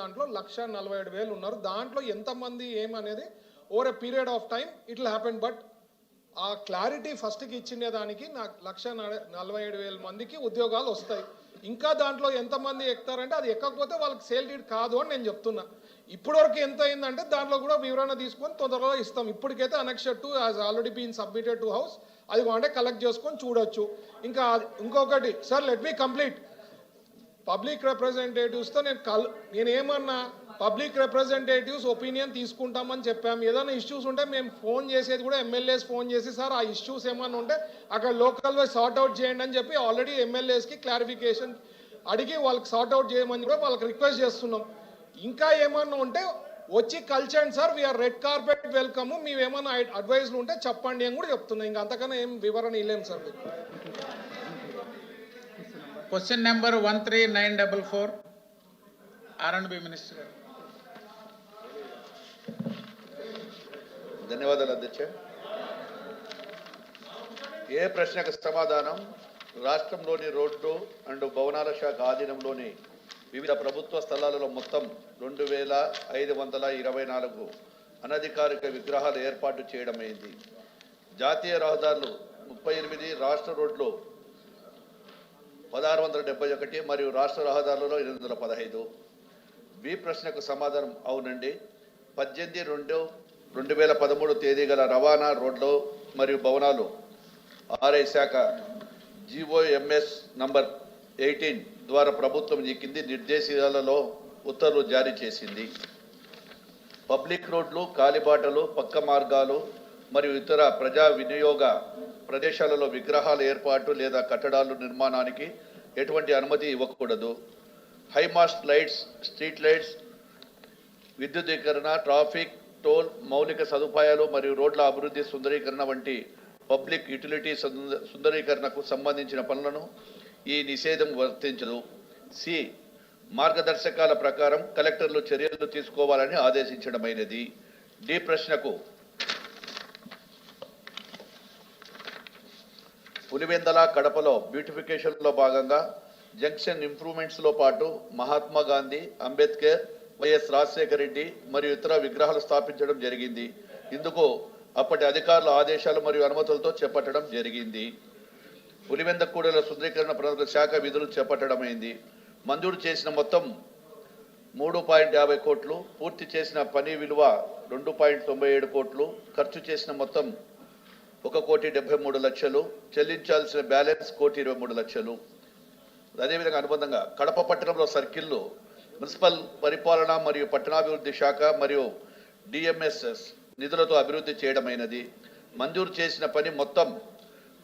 దాంట్లో లక్ష నలభై ఏడు వేలు ఉన్నారు. దాంట్లో ఎంతమంది ఏమనేది over a period of time it happen but ఆ క్లారిటీ ఫస్ట్కి ఇచ్చిండే దానికి నాకు లక్ష నలభై ఏడు వేల మందికి ఉద్యోగాలు వస్తాయి. ఇంకా దాంట్లో ఎంతమంది ఎక్కుతారంటే అది ఎక్కకపోతే వాళ్ళకి సేల్ డీడ్ కాదు అని నేను చెప్తున్నా. ఇప్పటివరకు ఎంత అయిందంటే దాంట్లో కూడా వివరణ తీసుకొని తొందరగా ఇస్తాం. ఇప్పటికైతే annexure two has already been submitted to house అది కావాలంటే కలెక్ట్ చేసుకొని చూడొచ్చు. ఇంకా ఇంకొకటి sir let me complete public రిప్రజెంటేటివ్స్తో నేను కల్ నేను ఏమన్నా పబ్లిక్ రిప్రజెంటేటివ్స్ ఒపీనియన్ తీసుకుంటామని చెప్పాము ఏదైనా ఇష్యూస్ ఉంటే మేము ఫోన్ చేసేది కూడా ఎమ్మెల్యేస్ ఫోన్ చేసి సార్ ఆ ఇష్యూస్ ఏమన్నా ఉంటే అక్కడ లోకల్గా సార్ట్ అవుట్ చేయండి అని చెప్పి ఆల్రెడీ ఎమ్మెల్యేస్కి క్లారిఫికేషన్ అడిగి వాళ్ళకి సార్ట్ అవుట్ చేయమని కూడా వాళ్ళకి రిక్వెస్ట్ చేస్తున్నాం. ఇంకా ఏమన్నా ఉంటే వచ్చి కల్చండి sir we are red carpet welcome. మేము ఏమన్నా అడ్వైజ్లు ఉంటే చెప్పండి అని కూడా చెప్తున్నాం. ఇంకా అంతకన్నా ఏం వివరణ ఇవ్వలేము సార్ మీకు. Question number one three nine double four R and B minister గారు ధన్యవాదాలు అధ్యక్ష. ఏ ప్రశ్నకు సమాధానం? రాష్ట్రంలోని రోడ్డు అండ్ భవనాల శాఖ ఆధీనంలోని వివిధ ప్రభుత్వ స్థలాలలో మొత్తం రెండు వేల ఐదు వందల ఇరవై నాలుగు అనధికారిక విగ్రహాలు ఏర్పాటు చేయడమైంది జాతీయ రహదారులు ముప్పై ఎనిమిది రాష్ట్ర రోడ్లు పదహారు వందల డెబ్బై ఒకటి మరియు రాష్ట్ర రహదారులలో ఎనిమిది వందల పదహైదు. బి ప్రశ్నకు సమాధానం అవునండి. పద్దెనిమిది రెండు రెండు వేల పదమూడు తేదీ గల రవాణా రోడ్లు మరియు భవనాలు. ఆర్ఐ శాఖ జిఓఎంఎస్ నంబర్ ఎయిటీన్ ద్వారా ప్రభుత్వం ఈ కింది నిర్దేశాలలో ఉత్తర్వులు జారీ చేసింది. పబ్లిక్ రోడ్లు కాలిబాటలు పక్క మార్గాలు మరియు ఇతర ప్రజా వినియోగ ప్రదేశాలలో విగ్రహాల ఏర్పాటు లేదా కట్టడాలు నిర్మాణానికి ఎటువంటి అనుమతి ఇవ్వకూడదు. High mast lights street lights విద్యుదీకరణ traffic toll మౌలిక సదుపాయాలు మరియు రోడ్ల అభివృద్ధి సుందరీకరణ వంటి పబ్లిక్ యుటిలిటీ సుంద- సుందరీకరణకు సంబంధించిన పనులను ఈ నిషేధం వర్తించదు. సి. మార్గదర్శకాల ప్రకారం కలెక్టర్లు చర్యలు తీసుకోవాలని ఆదేశించడమైనది. డి. ప్రశ్నకు పులివెందల కడపలో బ్యూటిఫికేషన్లో భాగంగా జంక్షన్ ఇంప్రూవ్మెంట్స్లో పాటు మహాత్మా గాంధీ అంబేద్కర్ వైఎస్ రాజశేఖర రెడ్డి మరియు ఇతర విగ్రహాలు స్థాపించడం జరిగింది. ఇందుకు అప్పటి అధికారుల ఆదేశాలు మరియు అనుమతులతో చేపట్టడం జరిగింది. పులివెంద కూడల శుద్ధీకరణ ప్రణాళిక శాఖ విధులు చేపట్టడమైంది. మంజూరు చేసిన మొత్తం మూడు పాయింట్ యాభై కోట్లు పూర్తి చేసిన పని విలువ రెండు పాయింట్ తొంభై ఏడు కోట్లు ఖర్చు చేసిన మొత్తం ఒక కోటి డెబ్బై మూడు లక్షలు చెల్లించాల్సిన బ్యాలెన్స్ కోటి ఇరవై మూడు లక్షలు. అదేవిధంగా అనుబంధంగా కడప పట్టణంలో సర్కిల్లో మున్సిపల్ పరిపాలన మరియు పట్టణాభివృద్ధి శాఖ మరియు డిఎంఎస్ఎస్ నిధులతో అభివృద్ధి చేయడమైనది. మంజూరు చేసిన పని మొత్తం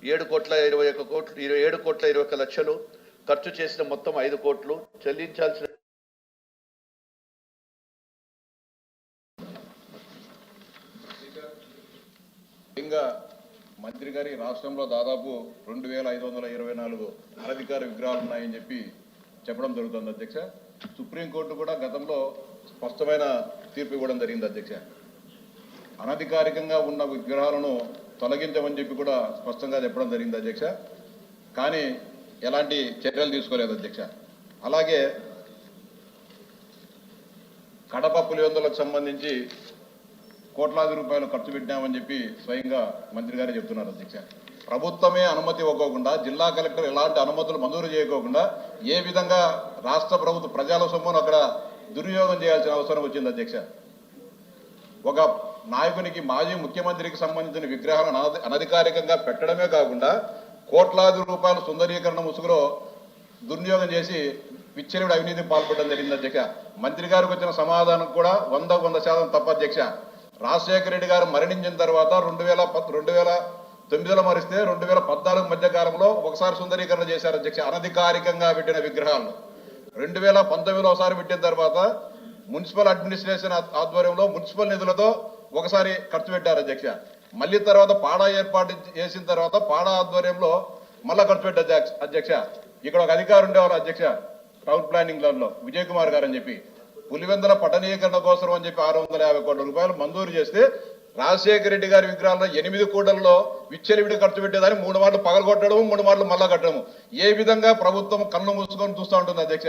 ఏడు కోట్ల ఇరవై ఒక కోట్లు ఇరవై ఏడు కోట్ల ఇరవై ఒక లక్షలు. ఖర్చు చేసిన మొత్తం ఐదు కోట్లు. చెల్లించాల్సిన ఇంకా మంత్రి గారి రాష్ట్రంలో దాదాపు రెండు వేల ఐదు వందల ఇరవై నాలుగు అనధికార విగ్రహాలు ఉన్నాయని చెప్పి చెప్పడం జరుగుతుంది అధ్యక్ష. సుప్రీంకోర్టు కూడా గతంలో స్పష్టమైన తీర్పు ఇవ్వడం జరిగింది అధ్యక్ష. అనధికారికంగా ఉన్న విగ్రహాలను తొలగించమని చెప్పి కూడా స్పష్టంగా చెప్పడం జరిగింది అధ్యక్ష. కానీ ఎలాంటి చర్యలు తీసుకోలేదు అధ్యక్ష. అలాగే కడప పులివెందులకు సంబంధించి కోట్లాది రూపాయలు ఖర్చు పెట్టామని చెప్పి స్వయంగా మంత్రి గారే చెప్తున్నారు అధ్యక్ష. ప్రభుత్వమే అనుమతి ఇవ్వకోకుండా జిల్లా కలెక్టర్ ఎలాంటి అనుమతులు మంజూరు చేయకోకుండా ఏ విధంగా రాష్ట్ర ప్రభుత్వ ప్రజల సొమ్మును అక్కడ దుర్వినియోగం చేయాల్సిన అవసరం వచ్చింది అధ్యక్ష. ఒక నాయకునికి మాజీ ముఖ్యమంత్రికి సంబంధించిన విగ్రహాలను అనధికారికంగా పెట్టడమే కాకుండా కోట్లాది రూపాయల సుందరీకరణ ముసుగులో దుర్వినియోగం చేసి విచ్చలవిడి అవినీతి పాల్పడడం జరిగింది అధ్యక్ష. మంత్రి గారికి వచ్చిన సమాధానం కూడా వంద వంద శాతం తప్ప అధ్యక్ష. రాజశేఖర రెడ్డి గారు మరణించిన తర్వాత రెండు వేల రెండు వేల తొమ్మిదిలో మరిస్తే రెండు వేల పద్నాలుగు మధ్య కాలంలో ఒకసారి సుందరీకరణ చేశారు అధ్యక్ష. అనధికారికంగా పెట్టిన విగ్రహాలను. రెండు వేల పంతొమ్మిదిలో ఒకసారి పెట్టిన తర్వాత మున్సిపల్ అడ్మినిస్ట్రేషన్ ఆధ్వర్యంలో మున్సిపల్ నిధులతో ఒకసారి ఖర్చు పెట్టారు అధ్యక్ష. మళ్ళీ తర్వాత పాడా ఏర్పాటు చేసిన తర్వాత పాడా ఆధ్వర్యంలో మళ్ళా ఖర్చు పెట్టారు అధ్యక్ష. ఇక్కడ ఒక అధికారు ఉండేవారు అధ్యక్ష టౌన్ ప్లానింగ్లో విజయ్ కుమార్ గారు అని చెప్పి. పులివెందుల పట్టణీకరణ కోసం అని చెప్పి ఆరు వందల యాభై కోట్ల రూపాయలు మంజూరు చేస్తే రాజశేఖర రెడ్డి గారి విగ్రహాలను ఎనిమిది కూడల్లో విచ్చలివిడి ఖర్చు పెట్టేదాన్ని మూడు మార్లు పగలగొట్టడం మూడు మార్లు మళ్ళా కట్టడం ఏ విధంగా ప్రభుత్వం కన్ను మూసుకొని చూస్తూ ఉంటుంది అధ్యక్ష?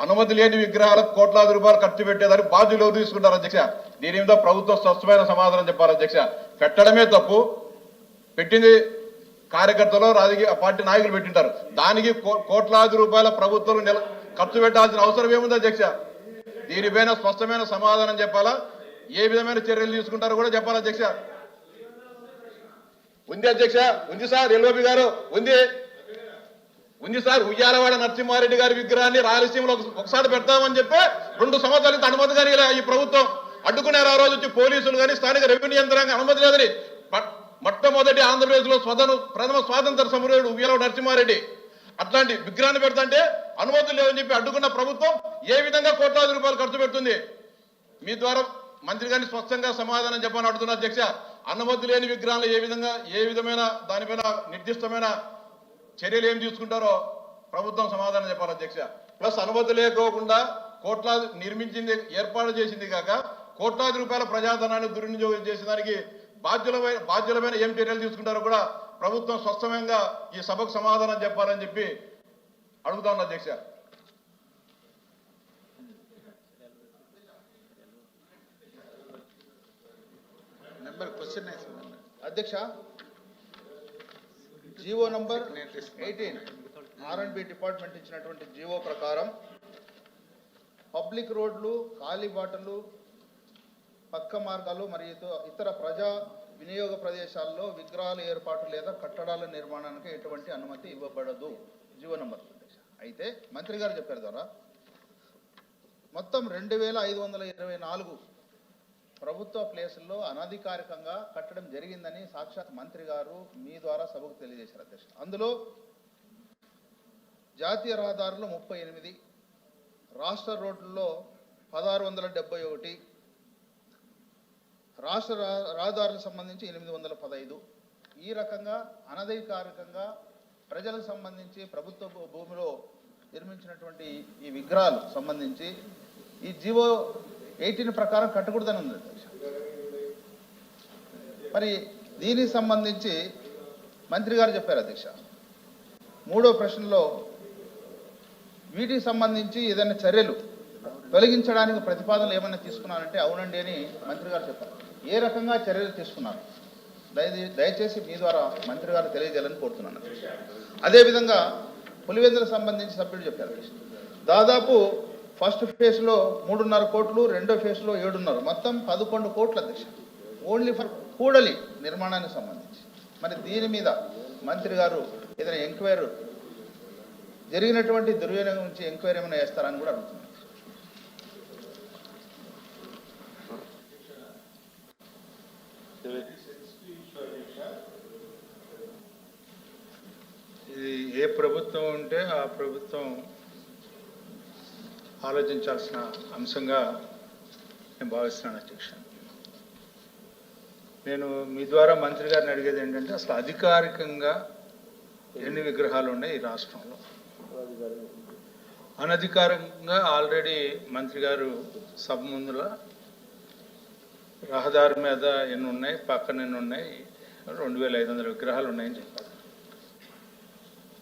అనుమతి లేని విగ్రహాలకు కోట్లాది రూపాయలు ఖర్చు పెట్టేదానికి బాధ్యులు తీసుకుంటారు అధ్యక్ష? దీని మీద ప్రభుత్వం స్వచ్ఛమైన సమాధానం చెప్పారు అధ్యక్ష. పెట్టడమే తప్పు. పెట్టింది కార్యకర్తలు రాజకీయ పార్టీ నాయకులు పెట్టింటారు. దానికి కో- కోట్లాది రూపాయల ప్రభుత్వం నెల ఖర్చు పెట్టాల్సిన అవసరం ఏముంది అధ్యక్ష? దీనిపైన స్పష్టమైన సమాధానం చెప్పాలా? ఏ విధమైన చర్యలు తీసుకుంటారో కూడా చెప్పాలి అధ్యక్ష? ఉంది అధ్యక్ష ఉంది సార్ ఎల్ఓపి గారు ఉంది. ఉంది సార్ ఉయ్యాలవాడ నరసింహారెడ్డి గారి విగ్రహాన్ని రాయలసీమలో ఒకసారి పెడతామని చెప్పి రెండు సంవత్సరాల అనుమతి కానీ ఈ ప్రభుత్వం. అడ్డుకున్నారు ఆ రోజు వచ్చి పోలీసులు కానీ స్థానిక రెవెన్యూ యంత్రాంగం అనుమతి లేదని. మొట్టమొదటి ఆంధ్రప్రదేశ్లో స్వతను ప్రథమ స్వాతంత్ర సమరయుడు ఉయ్యాల నరసింహారెడ్డి. అట్లాంటి విగ్రహాన్ని పెడతాంటే అనుమతులు లేవని చెప్పి అడ్డుకున్న ప్రభుత్వం ఏ విధంగా కోట్లాది రూపాయలు ఖర్చు పెడుతుంది? మీ ద్వారా మంత్రి గారిని స్పష్టంగా సమాధానం చెప్పని అడుగుతున్న అధ్యక్ష అనుమతి లేని విగ్రహాలు ఏ విధంగా ఏ విధమైన దానిపైన నిర్దిష్టమైన చర్యలు ఏం తీసుకుంటారో ప్రభుత్వం సమాధానం చెప్పాలి అధ్యక్ష. ప్లస్ అనుమతి లేకోకుండా కోట్లాది నిర్మించింది ఏర్పాటు చేసింది కాక కోట్లాది రూపాయల ప్రజాధనాన్ని దుర్వినియోగం చేసిన దానికి బాధ్యులమైన బాధ్యులమైన ఏం చర్యలు తీసుకుంటారో కూడా ప్రభుత్వం స్పష్టంగా ఈ సభకు సమాధానం చెప్పాలని చెప్పి అడుగుతా ఉన్నా అధ్యక్ష నెంబర్ క్వశ్చన్ అధ్యక్ష GO number eighteen R and B department ఇచ్చినటువంటి జీవో ప్రకారం పబ్లిక్ రోడ్లు కాలిబాటలు పక్క మార్గాలు మరియు ఇతర ప్రజా వినియోగ ప్రదేశాల్లో విగ్రహాల ఏర్పాటు లేదా కట్టడాల నిర్మాణానికి ఎటువంటి అనుమతి ఇవ్వబడదు. జీవో నంబర్ అయితే మంత్రి గారు చెప్పారు ద్వారా మొత్తం రెండు వేల ఐదు వందల ఇరవై నాలుగు ప్రభుత్వ ప్లేసుల్లో అనధికారికంగా కట్టడం జరిగిందని సాక్షాత్ మంత్రి గారు మీ ద్వారా సభకు తెలియజేశారు అధ్యక్ష. అందులో జాతీయ రహదారులు ముప్పై ఎనిమిది రాష్ట్ర రోడ్లలో పదహారు వందల డెబ్బై ఒకటి రాష్ట్ర రహదారులకు సంబంధించి ఎనిమిది వందల పదహైదు ఈ రకంగా అనధికారికంగా ప్రజలకు సంబంధించి ప్రభుత్వ భూమిలో నిర్మించినటువంటి ఈ విగ్రహాలు సంబంధించి ఈ జీవో ఎయిటీన్ ప్రకారం కట్టకూడదని ఉంది. మరి దీనికి సంబంధించి మంత్రి గారు చెప్పారు అధ్యక్ష. మూడో ప్రశ్నలో వీటికి సంబంధించి ఏదైనా చర్యలు తొలగించడానికి ప్రతిపాదనలు ఏమైనా తీసుకున్నారంటే అవునండి అని మంత్రి గారు చెప్పారు. ఏ రకంగా చర్యలు తీసుకున్నారు? దయ దయచేసి మీ ద్వారా మంత్రి గారు తెలియజేయాలని కోరుతున్నాను. అదేవిధంగా పులివెందులకు సంబంధించి సభ్యులు చెప్పారు దాదాపు ఫస్ట్ ఫేజ్లో మూడున్నర కోట్లు రెండో ఫేజ్లో ఏడున్నర. మొత్తం పదకొండు కోట్ల అధ్యక్ష ఓన్లీ ఫర్ కూడలి నిర్మాణానికి సంబంధించి. మరి దీని మీద మంత్రి గారు ఏదైనా ఎంక్వైరీ జరిగినటువంటి దుర్వినియోగం నుంచి ఎంక్వైరీ ఏమైనా చేస్తారని కూడా అడుగుతున్నాను ఇది ఏ ప్రభుత్వం ఉంటే ఆ ప్రభుత్వం ఆలోచించాల్సిన అంశంగా నేను భావిస్తున్నాను అధ్యక్ష. నేను మీ ద్వారా మంత్రి గారిని అడిగేది ఏంటంటే అసలు అధికారికంగా ఎన్ని విగ్రహాలు ఉన్నాయి ఈ రాష్ట్రంలో? అనధికారికంగా ఆల్రెడీ మంత్రి గారు సభ ముందుల రహదారి మీద ఎన్ని ఉన్నాయి పక్కన ఎన్ని ఉన్నాయి రెండు వేల ఐదు వందల విగ్రహాలు ఉన్నాయని చెప్పారు.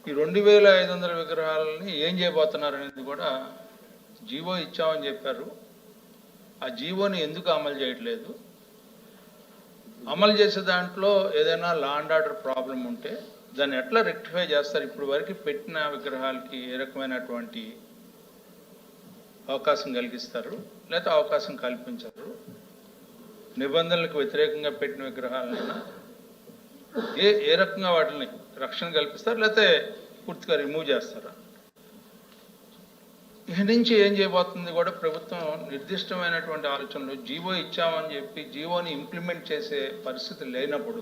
ఈ రెండు వేల ఐదు వందల విగ్రహాలని ఏం చేయబోతున్నారు అనేది కూడా జీవో ఇచ్చామని చెప్పారు. ఆ జీవోని ఎందుకు అమలు చేయట్లేదు? అమలు చేసే దాంట్లో ఏదైనా లా అండ్ ఆర్డర్ ప్రాబ్లం ఉంటే దాన్ని ఎట్లా రెక్టిఫై చేస్తారు? ఇప్పుడు వరకు పెట్టిన విగ్రహాలకి ఏ రకమైనటువంటి అవకాశం కలిగిస్తారు? లేకపోతే అవకాశం కల్పించరు. నిబంధనలకు వ్యతిరేకంగా పెట్టిన విగ్రహాలైనా ఏ ఏ రకంగా వాటిని రక్షణ కల్పిస్తారు? లేకపోతే పూర్తిగా రిమూవ్ చేస్తారా? ఇక నుంచి ఏం చేయబోతుంది కూడా ప్రభుత్వం నిర్దిష్టమైనటువంటి ఆలోచనలు. జీవో ఇచ్చామని చెప్పి జీవోని ఇంప్లిమెంట్ చేసే పరిస్థితి లేనప్పుడు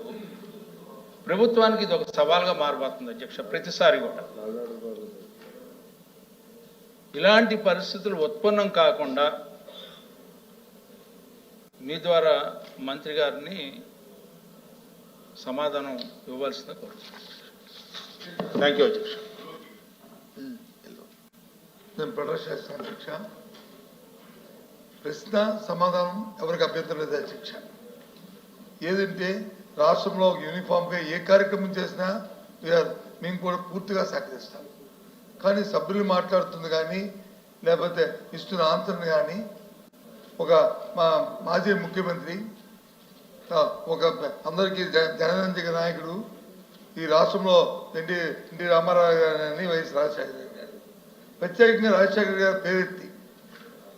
ప్రభుత్వానికి ఇది ఒక సవాల్గా మారబోతుంది అధ్యక్ష ప్రతిసారి కూడా. ఇలాంటి పరిస్థితులు ఉత్పన్నం కాకుండా మీ ద్వారా మంత్రి గారిని సమాధానం ఇవ్వాల్సిందిగా కోరుతున్నాను. థ్యాంక్ యూ అధ్యక్ష. నేను ప్రొటెస్ట్ చేస్తాను అధ్యక్ష ప్రశ్న సమాధానం ఎవరికి అభ్యంతరం లేదు అధ్యక్ష ఏదంటే రాష్ట్రంలో యూనిఫామ్గా ఏ కార్యక్రమం చేసినా వీఆర్ మేము కూడా పూర్తిగా సహకరిస్తాం. కానీ సభ్యులు మాట్లాడుతుంది కానీ లేకపోతే ఇస్తున్న ఆన్సర్ని కానీ ఒక మా మాజీ ముఖ్యమంత్రి ఒక అందరికీ జ- జనరంజక నాయకుడు ఈ రాష్ట్రంలో ఎన్టీ ఎన్టీ రామారావు గారిని వైఎస్ రాజశేఖర్ ప్రత్యేకంగా రాజశేఖర గారు పేరెత్తి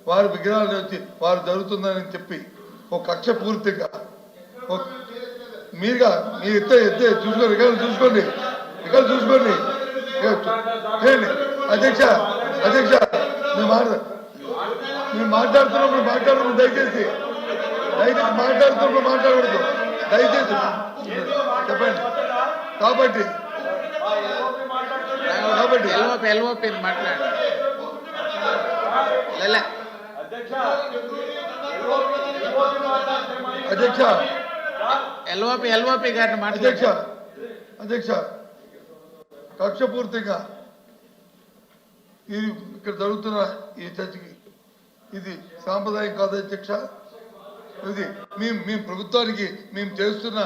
వారి విగ్రహాలు వచ్చి వారు జరుగుతుందని చెప్పి ఒక కక్ష పూర్తిగా మీరుగా మీరు ఎత్తే ఎత్తే చూసుకోండి ఇక్కడ చూసుకోండి. ఇక్కడ చూసుకోండి అధ్యక్ష అధ్యక్ష మీరు మాట్లా మీరు మాట్లాడుతున్నప్పుడు మాట్లాడకూడదు దయచేసి దయచేసి మాట్లాడుతున్నప్పుడు మాట్లాడకూడదు. దయచేసి చెప్పండి. కాబట్టి కాబట్టి. ఎల్ఓపి ఎల్ఓపి మాట్లాడు. అధ్యక్ష ఎల్ఓపి ఎల్ఓపి గారిని అధ్యక్ష. మాట్లాడు అధ్యక్ష కక్షపూర్తిగా ఇది ఇక్కడ జరుగుతున్న ఈ చర్చకి ఇది సాంప్రదాయం కాదు అధ్యక్ష. ఇది మేము మేము ప్రభుత్వానికి మేము చేస్తున్న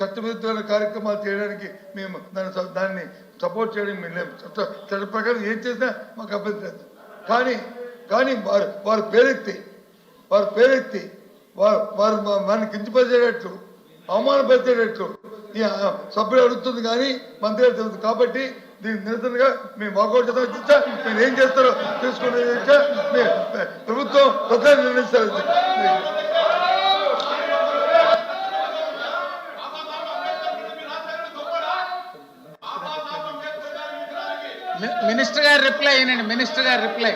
చట్టవిరుద్ధమైన కార్యక్రమాలు చేయడానికి మేము దాన్ని దాన్ని సపోర్ట్ చేయడం మేము లేము చట్ట చట్ట ప్రకారం ఏం చేసినా మాకు అభ్యంతరం లేదు కానీ కానీ వారు వారు పేరెత్తి వారు పేరెత్తి వారు వారు మనకి మనల్ని కించపరిచేటట్లు అవమానపరిచేటట్లు ఈ సభ్యులు అడుగుతుంది కానీ మంత్రి గారు చెబుతుంది కాబట్టి దీనికి నిరసనగా మేము వాకౌట్ చేద్దాం అధ్యక్ష మీరు ఏం చేస్తారో తెలుసుకునే ప్రభుత్వం ప్రధాని నిర్ణయిస్తారు మినిస్టర్ గారు రిప్లై అయినండి మినిస్టర్ గారు రిప్లై.